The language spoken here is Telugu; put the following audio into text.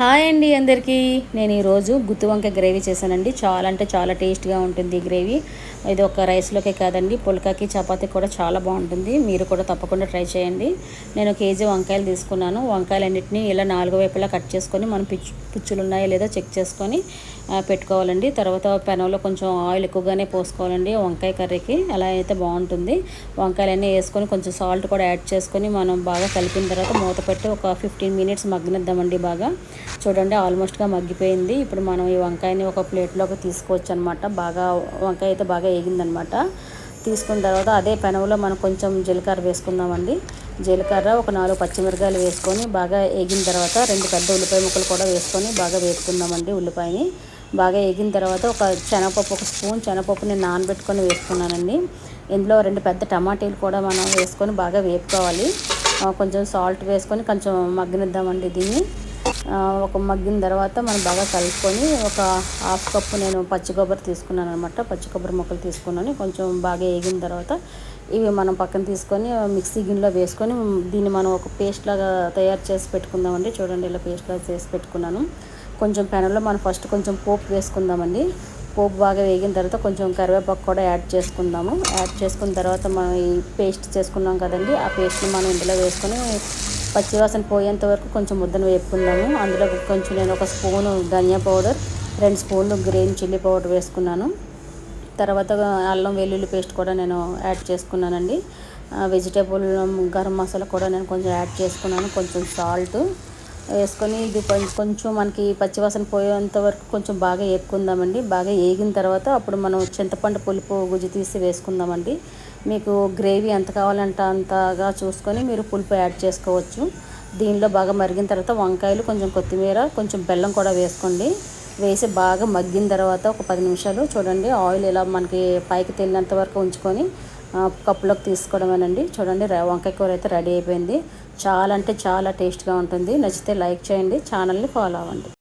హాయ్ అండి అందరికీ. నేను ఈరోజు గుత్తి వంకాయ గ్రేవీ చేశానండి. చాలా అంటే చాలా టేస్ట్గా ఉంటుంది ఈ గ్రేవీ. ఇది ఒక రైస్లోకే కాదండి పుల్కాకి చపాతీ కూడా చాలా బాగుంటుంది. మీరు కూడా తప్పకుండా ట్రై చేయండి. నేను కేజీ వంకాయలు తీసుకున్నాను. వంకాయలన్నింటినీ ఇలా నాలుగు వైపులా కట్ చేసుకొని మనం పిచ్చు పుచ్చులు ఉన్నాయో లేదో చెక్ చేసుకొని పెట్టుకోవాలండి. తర్వాత పెనంలో కొంచెం ఆయిల్ ఎక్కువగానే పోసుకోవాలండి వంకాయ కర్రీకి. అలా అయితే బాగుంటుంది. వంకాయలన్నీ వేసుకొని కొంచెం సాల్ట్ కూడా యాడ్ చేసుకొని మనం బాగా కలిపిన తర్వాత మూత పెట్టి ఒక ఫిఫ్టీన్ మినిట్స్ మగ్గనిద్దామండి బాగా. చూడండి ఆల్మోస్ట్గా మగ్గిపోయింది. ఇప్పుడు మనం ఈ వంకాయని ఒక ప్లేట్లోకి తీసుకోవచ్చు అనమాట బాగా వంకాయ అయితే బాగా వేగిందనమాట తీసుకున్న తర్వాత అదే పెనవలో మనం కొంచెం జీలకర్ర వేసుకుందామండి. జీలకర్ర ఒక నాలుగు పచ్చిమిరకాయలు వేసుకొని బాగా వేగిన తర్వాత రెండు పెద్ద ఉల్లిపాయ ముక్కలు కూడా వేసుకొని బాగా వేసుకుందామండి ఉల్లిపాయని. బాగా వేగిన తర్వాత ఒక శనగపప్పు ఒక స్పూన్ శనగపప్పు నేను నానబెట్టుకొని వేసుకున్నానండి. ఇందులో రెండు పెద్ద టమాటీలు కూడా మనం వేసుకొని బాగా వేపుకోవాలి. కొంచెం సాల్ట్ వేసుకొని కొంచెం మగ్గనిద్దామండి దీన్ని. ఒక మగ్గిన తర్వాత మనం బాగా కలుపుకొని ఒక హాఫ్ కప్పు నేను పచ్చి కొబ్బరి తీసుకున్నాను అనమాట పచ్చి కొబ్బరి మొక్కలు తీసుకున్నాను. కొంచెం బాగా వేగిన తర్వాత ఇవి మనం పక్కన తీసుకొని మిక్సీ గిన్నెలో వేసుకొని దీన్ని మనం ఒక పేస్ట్ లాగా తయారు చేసి పెట్టుకుందామండి. చూడండి ఇలా పేస్ట్ లాగా చేసి పెట్టుకున్నాను. కొంచెం పెనంలో మనం ఫస్ట్ కొంచెం పోపు వేసుకుందామండి. పోపు బాగా వేగిన తర్వాత కొంచెం కరివేపాకు కూడా యాడ్ చేసుకుందాము. యాడ్ చేసుకున్న తర్వాత మనం ఈ పేస్ట్ చేసుకున్నాం కదండి. ఆ పేస్ట్ని మనం ఇందులో వేసుకొని పచ్చివాసన పోయేంత వరకు కొంచెం ముద్దను వేపుకున్నాము అందులో కొంచెం నేను ఒక స్పూను ధనియా పౌడర్ రెండు స్పూన్లు గ్రీన్ చిల్లీ పౌడర్ వేసుకున్నాను. తర్వాత అల్లం వెల్లుల్లి పేస్ట్ కూడా నేను యాడ్ చేసుకున్నానండి. వెజిటేబుల్ గరం మసాలా కూడా నేను కొంచెం యాడ్ చేసుకున్నాను. కొంచెం సాల్ట్ వేసుకొని ఇది కొంచెం మనకి పచ్చివాసన పోయేంత వరకు కొంచెం బాగా ఏపుకుందామండి. బాగా ఏగిన తర్వాత అప్పుడు మనం చింతపండు పులుపు గుజ్జు తీసి వేసుకుందామండి. మీకు గ్రేవీ ఎంత కావాలంటే అంతగా చూసుకొని మీరు పులుపు యాడ్ చేసుకోవచ్చు. దీనిలో బాగా మరిగిన తర్వాత వంకాయలు కొంచెం కొత్తిమీర కొంచెం బెల్లం కూడా వేసుకోండి. వేసి బాగా మగ్గిన తర్వాత ఒక పది నిమిషాలు చూడండి ఆయిల్ ఇలా మనకి పైకి తేలినంత వరకు ఉంచుకొని కప్పులోకి తీసుకోవడమేనండి. చూడండి వంకాయ కూర అయితే రెడీ అయిపోయింది. చాలా అంటే చాలా టేస్ట్గా ఉంటుంది. నచ్చితే లైక్ చేయండి ఛానల్ని ఫాలో అవ్వండి.